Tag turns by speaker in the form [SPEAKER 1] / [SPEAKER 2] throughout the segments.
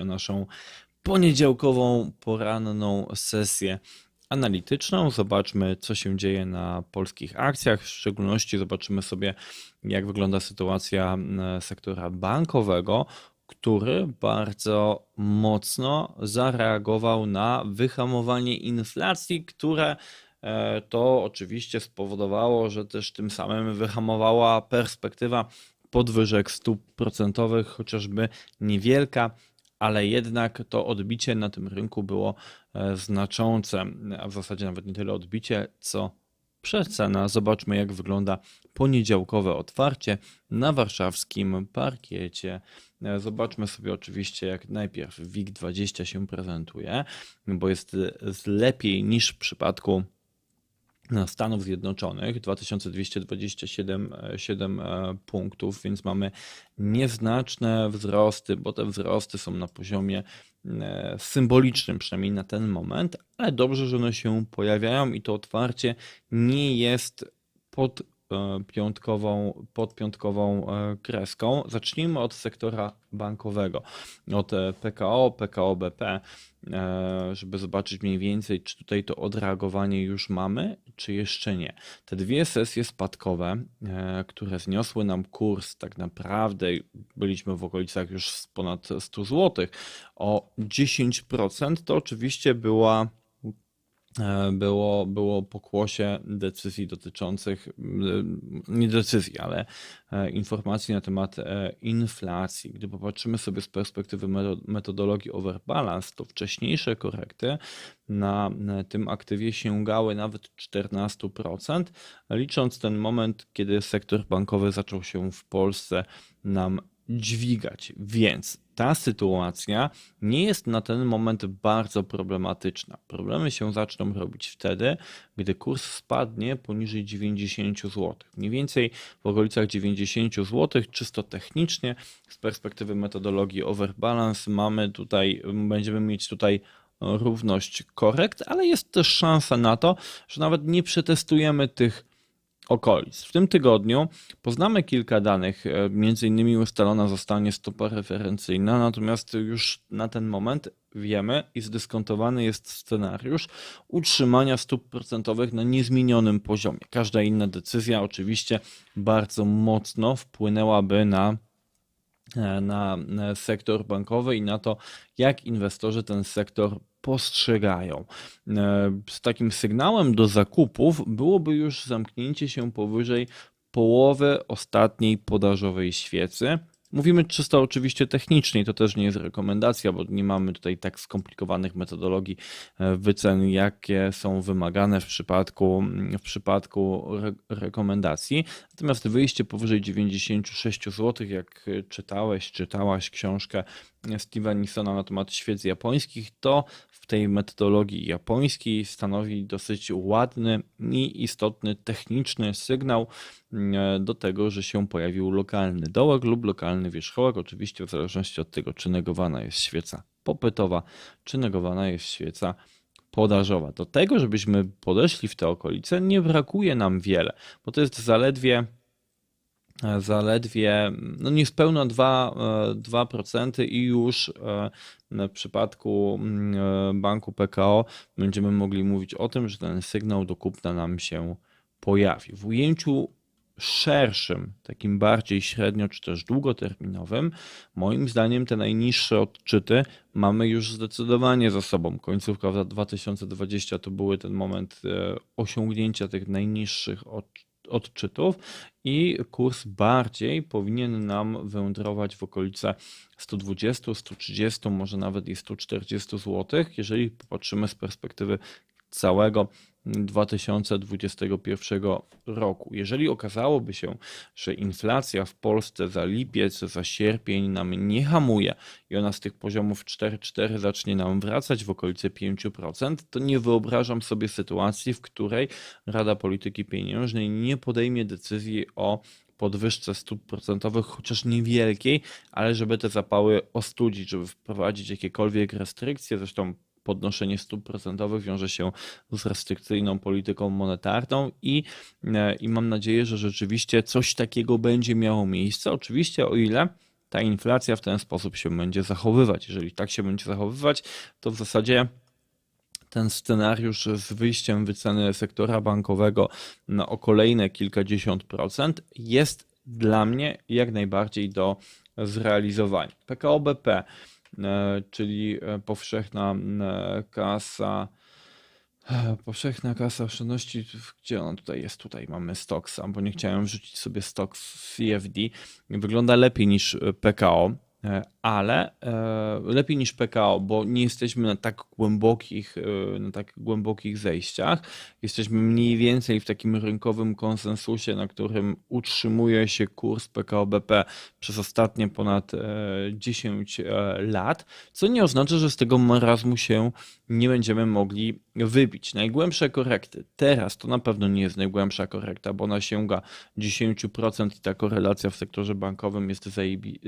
[SPEAKER 1] o naszą poniedziałkową poranną sesję analityczną. Zobaczmy, co się dzieje na polskich akcjach. W szczególności zobaczymy sobie, jak wygląda sytuacja e, sektora bankowego, który bardzo mocno zareagował na wyhamowanie inflacji, które e, to oczywiście spowodowało, że też tym samym wyhamowała perspektywa podwyżek stóp procentowych, chociażby niewielka, ale jednak to odbicie na tym rynku było e, znaczące, a w zasadzie nawet nie tyle odbicie, co przecena. Zobaczmy, jak wygląda poniedziałkowe otwarcie na warszawskim parkiecie. E, zobaczmy sobie oczywiście, jak najpierw WIG20 się prezentuje, bo jest lepiej niż w przypadku Stanów Zjednoczonych 2227 7 e, punktów, więc mamy nieznaczne wzrosty, bo te wzrosty są na poziomie e, symbolicznym, przynajmniej na ten moment, ale dobrze, że one się pojawiają i to otwarcie nie jest pod e, piątkową, pod piątkową kreską. Zacznijmy od sektora bankowego, od PKO, PKO BP. E, żeby zobaczyć mniej więcej, czy tutaj to odreagowanie już mamy, czy jeszcze nie. Te dwie sesje spadkowe, e, które zniosły nam kurs, tak naprawdę byliśmy w okolicach już ponad 100 zł, o 10%, to oczywiście była E, było, było pokłosie decyzji dotyczących, nie decyzji, ale e, informacji na temat e, inflacji. Gdy popatrzymy sobie z perspektywy metodologii overbalance, to wcześniejsze korekty na tym aktywie sięgały nawet 14%, licząc ten moment, kiedy sektor bankowy zaczął się w Polsce nam dźwigać. Więc ta sytuacja nie jest na ten moment bardzo problematyczna. Problemy się zaczną robić wtedy, gdy kurs spadnie poniżej 90 zł. Mniej więcej w okolicach 90 zł, czysto technicznie, z perspektywy metodologii overbalance, mamy tutaj, będziemy mieć tutaj równość korekt, ale jest też szansa na to, że nawet nie przetestujemy tych okolic. W tym tygodniu poznamy kilka danych, e, między innymi ustalona zostanie stopa referencyjna, natomiast już na ten moment wiemy i zdyskontowany jest scenariusz utrzymania stóp procentowych na niezmienionym poziomie. Każda inna decyzja oczywiście bardzo mocno wpłynęłaby na e, na sektor bankowy i na to, jak inwestorzy ten sektor postrzegają. E, z takim sygnałem do zakupów byłoby już zamknięcie się powyżej połowy ostatniej podażowej świecy. Mówimy czysto oczywiście technicznie, to też nie jest rekomendacja, bo nie mamy tutaj tak skomplikowanych metodologii e, wycen, jakie są wymagane w przypadku, w przypadku re rekomendacji. Natomiast wyjście powyżej 96 zł, jak czytałeś, czytałaś książkę Steve'a Nisona na temat świec japońskich, to w tej metodologii japońskiej stanowi dosyć ładny i istotny techniczny sygnał do tego, że się pojawił lokalny dołek lub lokalny wierzchołek, oczywiście w zależności od tego, czy negowana jest świeca popytowa, czy negowana jest świeca podażowa. Do tego, żebyśmy podeszli w te okolice, nie brakuje nam wiele, bo to jest zaledwie E, zaledwie no niespełna 2%, 2% e, i już e, w przypadku banku PKO będziemy mogli mówić o tym, że ten sygnał do kupna nam się pojawi. W ujęciu szerszym, takim bardziej średnio czy też długoterminowym, moim zdaniem te najniższe odczyty mamy już zdecydowanie za sobą. Końcówka 2020 to były ten moment osiągnięcia tych najniższych odczytów odczytów i kurs bardziej powinien nam wędrować w okolice 120, 130, może nawet i 140 zł, jeżeli popatrzymy z perspektywy całego 2021 roku. Jeżeli okazałoby się, że inflacja w Polsce za lipiec, za sierpień nam nie hamuje i ona z tych poziomów 4,4 zacznie nam wracać w okolice 5%, to nie wyobrażam sobie sytuacji, w której Rada Polityki Pieniężnej nie podejmie decyzji o podwyżce stóp procentowych, chociaż niewielkiej, ale żeby te zapały ostudzić, żeby wprowadzić jakiekolwiek restrykcje. Zresztą podnoszenie stóp procentowych wiąże się z restrykcyjną polityką monetarną i, e, i mam nadzieję, że rzeczywiście coś takiego będzie miało miejsce. Oczywiście o ile ta inflacja w ten sposób się będzie zachowywać. Jeżeli tak się będzie zachowywać, to w zasadzie ten scenariusz z wyjściem wyceny sektora bankowego na o kolejne kilkadziesiąt procent jest dla mnie jak najbardziej do zrealizowania. PKO BP, czyli e, powszechna e, kasa Powszechna kasa oszczędności, gdzie ona tutaj jest? Tutaj mamy Stocksa, bo nie chciałem wrzucić sobie Stocks CFD. Wygląda lepiej niż PKO. E, ale e, lepiej niż PKO, bo nie jesteśmy na tak głębokich, e, na tak głębokich zejściach. Jesteśmy mniej więcej w takim rynkowym konsensusie, na którym utrzymuje się kurs PKO BP przez ostatnie ponad 10 lat, co nie oznacza, że z tego marazmu się nie będziemy mogli wybić. Najgłębsze korekty teraz to na pewno nie jest najgłębsza korekta, bo ona sięga 10% i ta korelacja w sektorze bankowym jest zajebi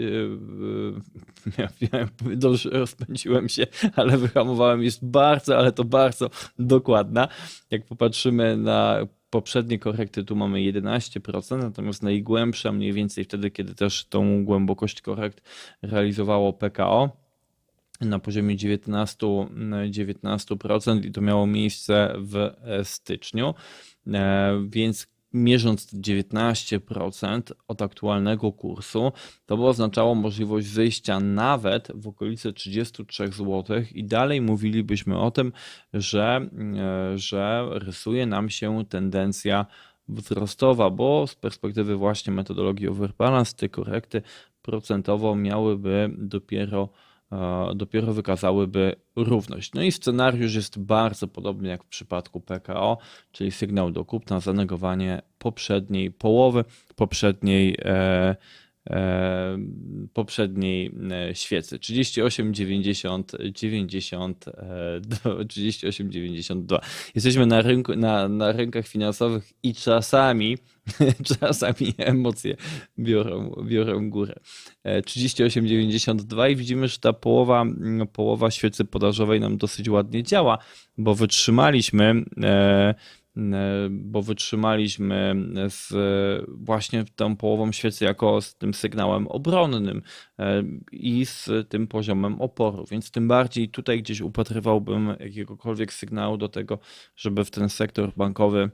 [SPEAKER 1] ja wiem, dobrze rozpędziłem się, ale wyhamowałem, jest bardzo, ale to bardzo dokładna. Jak popatrzymy na poprzednie korekty, tu mamy 11%, natomiast najgłębsza mniej więcej wtedy, kiedy też tą głębokość korekt realizowało PKO na poziomie 19, 19% i to miało miejsce w styczniu, e, więc mierząc 19% od aktualnego kursu, to by oznaczało możliwość zejścia nawet w okolice 33 zł i dalej mówilibyśmy o tym, że, e, że rysuje nam się tendencja wzrostowa, bo z perspektywy właśnie metodologii overbalance te korekty procentowo miałyby dopiero dopiero wykazałyby równość. No i scenariusz jest bardzo podobny jak w przypadku PKO, czyli sygnał do kupna, zanegowanie poprzedniej połowy, poprzedniej e, e, poprzedniej e, świecy 38, 90, 90, 38, 92. Jesteśmy na, rynku, na, na rynkach finansowych i czasami czasami emocje biorą, biorą górę. 38,92 i widzimy, że ta połowa, połowa świecy podażowej nam dosyć ładnie działa, bo wytrzymaliśmy e, bo wytrzymaliśmy z właśnie tą połową świecy jako z tym sygnałem obronnym e, i z tym poziomem oporu. Więc tym bardziej tutaj gdzieś upatrywałbym jakiegokolwiek sygnału do tego, żeby w ten sektor bankowy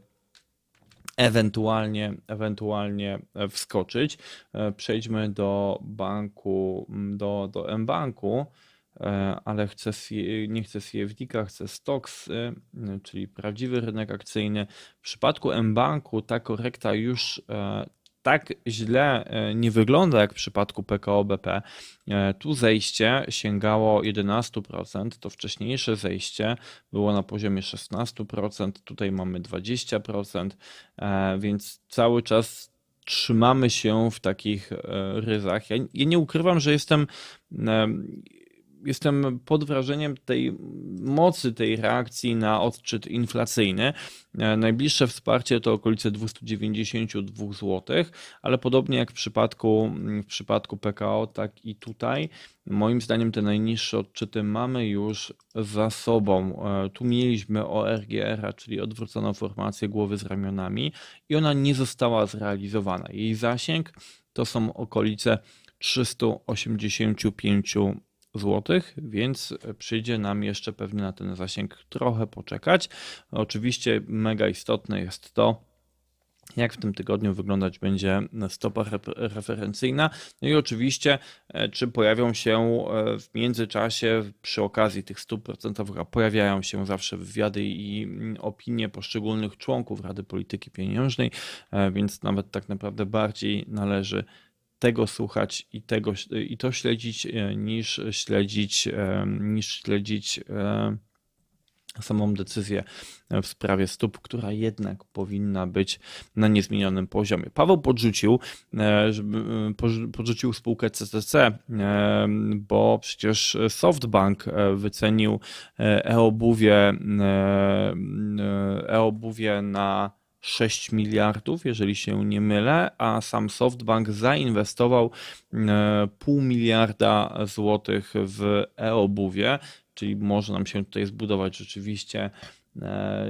[SPEAKER 1] ewentualnie, ewentualnie wskoczyć. E, przejdźmy do banku, do, do mBanku, ale chcę, nie chcę CFD, chcę stocks, czyli prawdziwy rynek akcyjny. W przypadku mBanku ta korekta już e, tak źle e, nie wygląda jak w przypadku PKO BP. E, tu zejście sięgało 11%, to wcześniejsze zejście było na poziomie 16%, tutaj mamy 20%, e, więc cały czas trzymamy się w takich ryzach. Ja, nie ukrywam, że jestem jestem pod wrażeniem tej mocy tej reakcji na odczyt inflacyjny. E, najbliższe wsparcie to okolice 292 zł, ale podobnie jak w przypadku, w przypadku PKO, tak i tutaj. Moim zdaniem te najniższe odczyty mamy już za sobą. E, tu mieliśmy ORGR, czyli odwróconą formację głowy z ramionami i ona nie została zrealizowana. Jej zasięg to są okolice 385 zł, więc przyjdzie nam jeszcze pewnie na ten zasięg trochę poczekać. Oczywiście mega istotne jest to, jak w tym tygodniu wyglądać będzie stopa referencyjna. No i oczywiście, e, czy pojawią się e, w międzyczasie przy okazji tych stóp procentowych, a pojawiają się zawsze wywiady i mm, opinie poszczególnych członków Rady Polityki Pieniężnej, e, więc nawet tak naprawdę bardziej należy tego słuchać i, tego, i to śledzić, e, niż śledzić, e, niż śledzić e, samą decyzję w sprawie stóp, która jednak powinna być na niezmienionym poziomie. Paweł podrzucił, podrzucił spółkę CCC, bo przecież SoftBank wycenił e-obuwie, e-obuwie na 6 miliardów, jeżeli się nie mylę, a sam SoftBank zainwestował e, pół miliarda złotych w e-obuwie, czyli może nam się tutaj zbudować rzeczywiście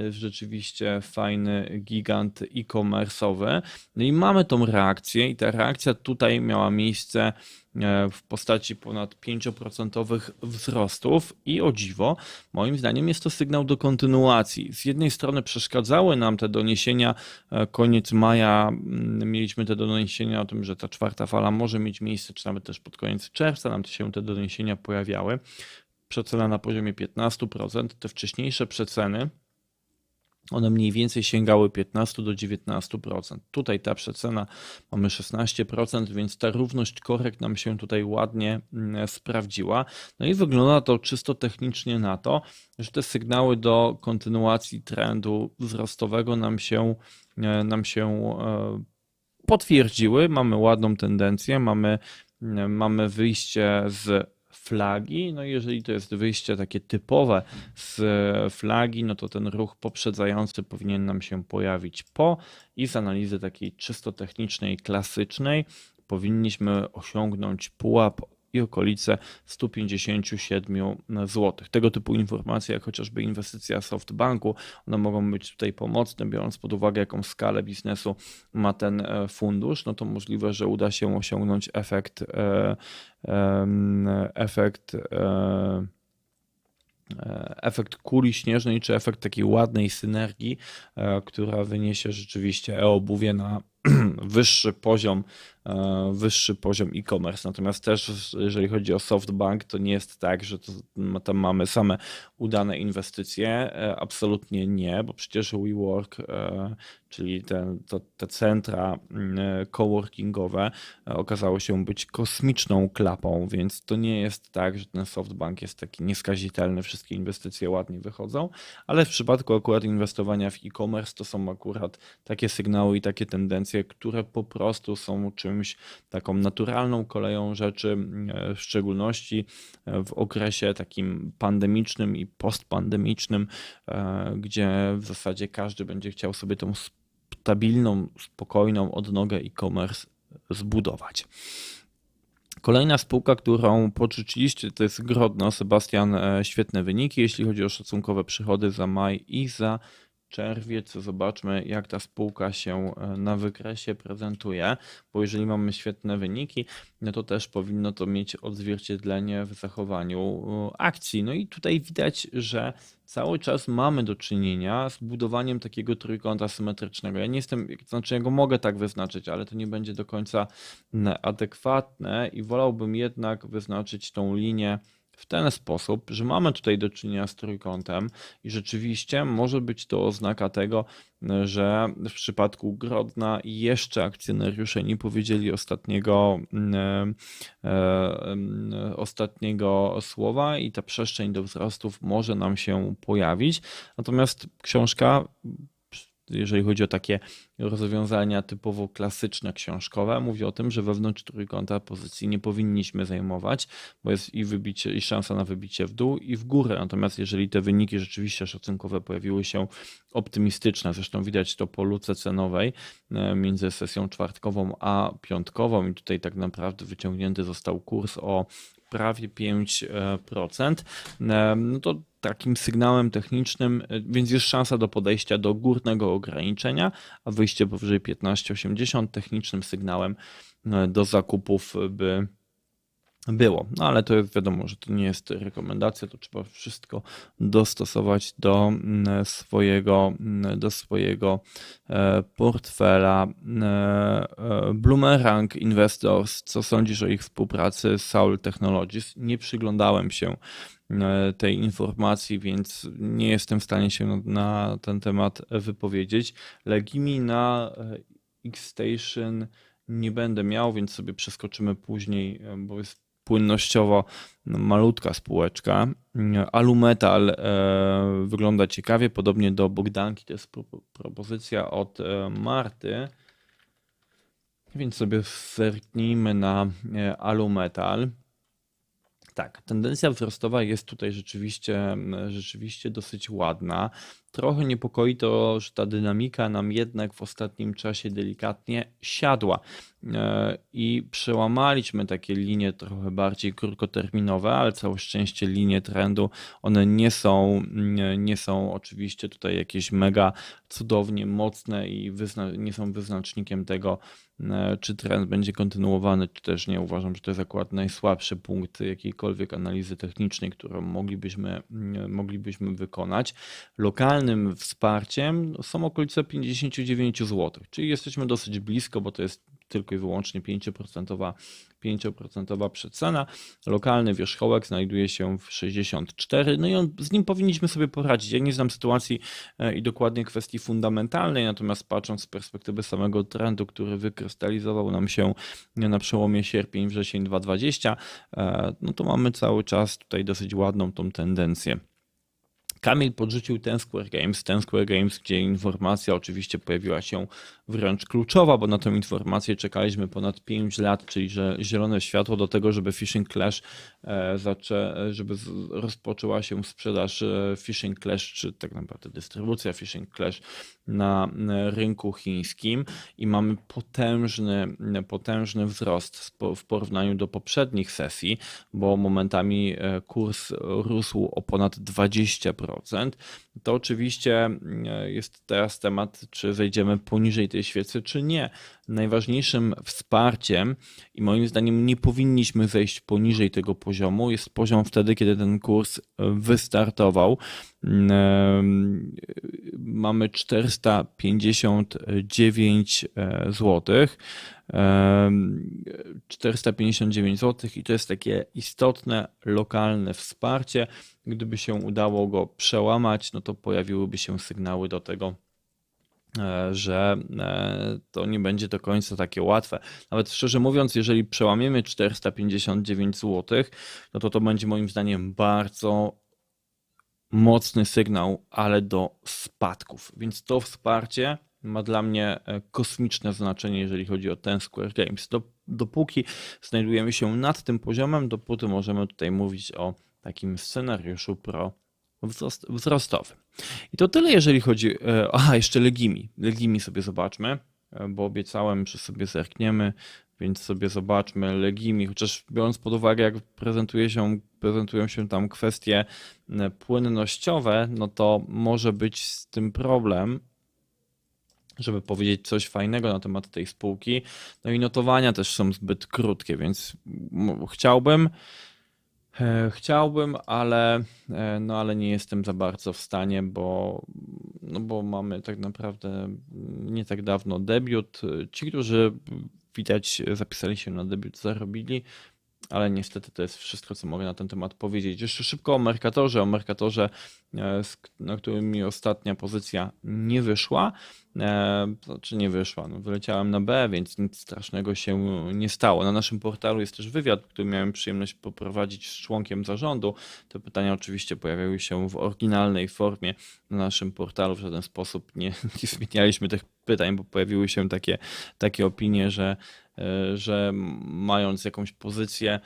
[SPEAKER 1] rzeczywiście fajny gigant e-commerce'owy. No i mamy tą reakcję i ta reakcja tutaj miała miejsce E, w postaci ponad 5% wzrostów i o dziwo, moim zdaniem jest to sygnał do kontynuacji. Z jednej strony przeszkadzały nam te doniesienia, e, koniec maja mm, mieliśmy te doniesienia o tym, że ta czwarta fala może mieć miejsce, czy nawet też pod koniec czerwca nam się te doniesienia pojawiały. Przecena na poziomie 15%, te wcześniejsze przeceny one mniej więcej sięgały 15 do 19%. Tutaj ta przecena mamy 16%, więc ta równość korekt nam się tutaj ładnie mm, sprawdziła. No i wygląda to czysto technicznie na to, że te sygnały do kontynuacji trendu wzrostowego nam się, e, nam się e, potwierdziły. Mamy ładną tendencję, mamy, mamy wyjście z flagi. No i jeżeli to jest wyjście takie typowe z flagi, no to ten ruch poprzedzający powinien nam się pojawić po i z analizy takiej czysto technicznej, klasycznej powinniśmy osiągnąć pułap i okolice 157 zł. Tego typu informacje, jak chociażby inwestycja SoftBanku, one mogą być tutaj pomocne, biorąc pod uwagę, jaką skalę biznesu ma ten e, fundusz, no to możliwe, że uda się osiągnąć efekt, e, efekt e, efekt kuli śnieżnej, czy efekt takiej ładnej synergii, która wyniesie rzeczywiście e-obuwie na wyższy poziom E, wyższy poziom e-commerce. Natomiast też, jeżeli chodzi o SoftBank, to nie jest tak, że to, tam mamy same udane inwestycje. E, absolutnie nie, bo przecież WeWork, e, czyli te, te centra mm, coworkingowe, okazało się być kosmiczną klapą, więc to nie jest tak, że ten SoftBank jest taki nieskazitelny, wszystkie inwestycje ładnie wychodzą, ale w przypadku akurat inwestowania w e-commerce to są akurat takie sygnały i takie tendencje, które po prostu są czymś czymś taką naturalną koleją rzeczy, e, w szczególności e, w okresie takim pandemicznym i postpandemicznym, e, gdzie w zasadzie każdy będzie chciał sobie tą stabilną, spokojną odnogę e-commerce zbudować. Kolejna spółka, którą podrzuciliście, to jest Grodno. Sebastian, świetne wyniki, jeśli chodzi o szacunkowe przychody za maj i za czerwiec. Zobaczmy, jak ta spółka się e, na wykresie prezentuje, bo jeżeli mamy świetne wyniki, no to też powinno to mieć odzwierciedlenie w zachowaniu akcji. No i tutaj widać, że cały czas mamy do czynienia z budowaniem takiego trójkąta symetrycznego. Ja nie jestem, znaczy ja go mogę tak wyznaczyć, ale to nie będzie do końca adekwatne i wolałbym jednak wyznaczyć tą linię w ten sposób, że mamy tutaj do czynienia z trójkątem i rzeczywiście może być to oznaka tego, że w przypadku Grodna jeszcze akcjonariusze nie powiedzieli ostatniego, mm, e, e, ostatniego słowa i ta przestrzeń do wzrostów może nam się pojawić. Natomiast książka jeżeli chodzi o takie rozwiązania typowo klasyczne książkowe, mówi o tym, że wewnątrz trójkąta pozycji nie powinniśmy zajmować, bo jest i wybicie, i szansa na wybicie w dół i w górę. Natomiast jeżeli te wyniki rzeczywiście szacunkowe pojawiły się optymistyczne, zresztą widać to po luce cenowej e, między sesją czwartkową a piątkową i tutaj tak naprawdę wyciągnięty został kurs o prawie 5%, e, no to takim sygnałem technicznym, e, więc jest szansa do podejścia do górnego ograniczenia, a wyjście powyżej 15,80 technicznym sygnałem e, do zakupów by było. No ale to jest wiadomo, że to nie jest rekomendacja, to trzeba wszystko dostosować do mm, swojego, mm, do swojego e, portfela. Bloomerang Investors, co sądzisz o ich współpracy z Soul Technologies? Nie przyglądałem się tej informacji, więc nie jestem w stanie się na ten temat wypowiedzieć. Legimi na e, X-Station nie będę miał, więc sobie przeskoczymy później, e, bo jest płynnościowo malutka spółeczka. Alumetal wygląda ciekawie, podobnie do Bogdanki. To jest propozycja od Marty. Więc sobie zerknijmy na Alumetal. Tak, tendencja wzrostowa jest tutaj rzeczywiście, rzeczywiście dosyć ładna. Trochę niepokoi to, że ta dynamika nam jednak w ostatnim czasie delikatnie siadła e, i przełamaliśmy takie linie trochę bardziej krótkoterminowe, ale całe szczęście linie trendu, one nie są, nie są oczywiście tutaj jakieś mega cudownie mocne i nie są wyznacznikiem tego, e, czy trend będzie kontynuowany, czy też nie. Uważam, że to jest akurat najsłabszy punkt jakiejkolwiek analizy technicznej, którą moglibyśmy, moglibyśmy wykonać. Lokalnym wsparciem są okolice 59 zł, czyli jesteśmy dosyć blisko, bo to jest tylko i wyłącznie 5%, 5% przecena. Lokalny wierzchołek znajduje się w 64, no i on, z nim powinniśmy sobie poradzić. Ja nie znam sytuacji e, i dokładnie kwestii fundamentalnej, natomiast patrząc z perspektywy samego trendu, który wykrystalizował nam się na przełomie sierpień-wrzesień 2020, e, no to mamy cały czas tutaj dosyć ładną tą tendencję. Kamil podrzucił Ten Square Games, Ten Square Games, gdzie informacja oczywiście pojawiła się wręcz kluczowa, bo na tę informację czekaliśmy ponad 5 lat, czyli że zielone światło do tego, żeby Fishing Clash e, zaczę, żeby rozpoczęła się sprzedaż e, Fishing Clash, czy tak naprawdę dystrybucja Fishing Clash na rynku chińskim i mamy potężny, potężny wzrost w porównaniu do poprzednich sesji, bo momentami e, kurs rósł o ponad 20%. To oczywiście jest teraz temat, czy zejdziemy poniżej tej świecy, czy nie. Najważniejszym wsparciem i moim zdaniem nie powinniśmy zejść poniżej tego poziomu jest poziom wtedy, kiedy ten kurs wystartował. Mamy 459 zł. 459 zł i to jest takie istotne lokalne wsparcie. Gdyby się udało go przełamać, no to pojawiłyby się sygnały do tego, E, że e, to nie będzie do końca takie łatwe. Nawet szczerze mówiąc, jeżeli przełamiemy 459 zł, no to to będzie moim zdaniem bardzo mocny sygnał, ale do spadków. Więc to wsparcie ma dla mnie e, kosmiczne znaczenie, jeżeli chodzi o ten Square Games. Dopóki znajdujemy się nad tym poziomem, dopóty możemy tutaj mówić o takim scenariuszu pro wzrost, wzrostowy. I to tyle, jeżeli chodzi. E, aha, jeszcze Legimi. Legimi sobie zobaczmy, e, bo obiecałem, że sobie zerkniemy, więc sobie zobaczmy Legimi. Chociaż biorąc pod uwagę, jak prezentuje się, prezentują się tam kwestie e, płynnościowe, no to może być z tym problem, żeby powiedzieć coś fajnego na temat tej spółki. No i notowania też są zbyt krótkie, więc chciałbym chciałbym, ale, e, no ale nie jestem za bardzo w stanie, bo, no bo mamy tak naprawdę nie tak dawno debiut. Ci, którzy widać zapisali się na debiut, zarobili ale niestety to jest wszystko, co mogę na ten temat powiedzieć. Jeszcze szybko o Mercatorze, o Mercatorze, e, na którym mi ostatnia pozycja nie wyszła, e, znaczy nie wyszła, no wyleciałem na B, więc nic strasznego się nie stało. Na naszym portalu jest też wywiad, który miałem przyjemność poprowadzić z członkiem zarządu. Te pytania oczywiście pojawiały się w oryginalnej formie na naszym portalu, w żaden sposób nie, nie zmienialiśmy tych pytań, bo pojawiły się takie, takie opinie, że E, że mając jakąś pozycję,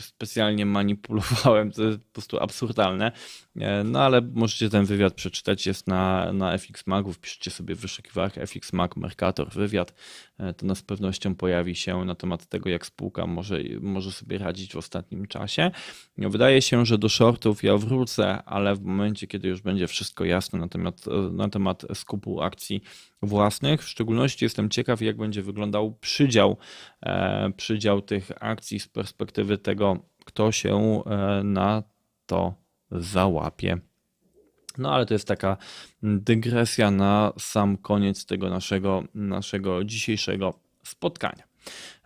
[SPEAKER 1] specjalnie manipulowałem, to jest po prostu absurdalne. E, no ale możecie ten wywiad przeczytać, jest na, na FX Magu, wpiszcie sobie w wyszukiwarkach FX Mag Mercator wywiad, to na z pewnością pojawi się na temat tego, jak spółka może, może sobie radzić w ostatnim czasie. Wydaje się, że do shortów ja wrócę, ale w momencie, kiedy już będzie wszystko jasne na temat, na temat skupu akcji własnych. W szczególności jestem ciekaw, jak będzie wyglądał przydział, e, przydział tych akcji z perspektywy tego, kto się e, na to załapie. No ale to jest taka dygresja na sam koniec tego naszego, naszego dzisiejszego spotkania.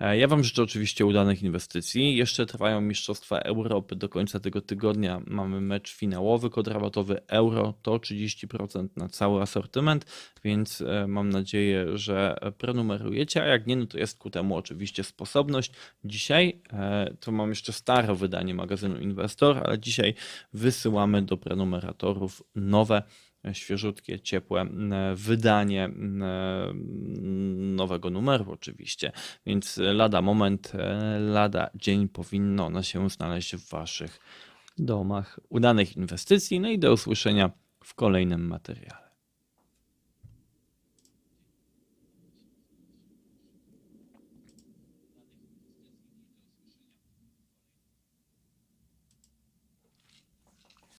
[SPEAKER 1] E, ja Wam życzę oczywiście udanych inwestycji. Jeszcze trwają Mistrzostwa Europy. Do końca tego tygodnia mamy mecz finałowy, kod rabatowy euro to 30% na cały asortyment, więc e, mam nadzieję, że prenumerujecie, a jak nie, no to jest ku temu oczywiście sposobność. Dzisiaj e, to mam jeszcze stare wydanie magazynu Inwestor, ale dzisiaj wysyłamy do prenumeratorów nowe świeżutkie, ciepłe wydanie nowego numeru oczywiście, więc lada moment, e, lada dzień powinno ona się znaleźć w Waszych domach. Udanych inwestycji, no i do usłyszenia w kolejnym materiale.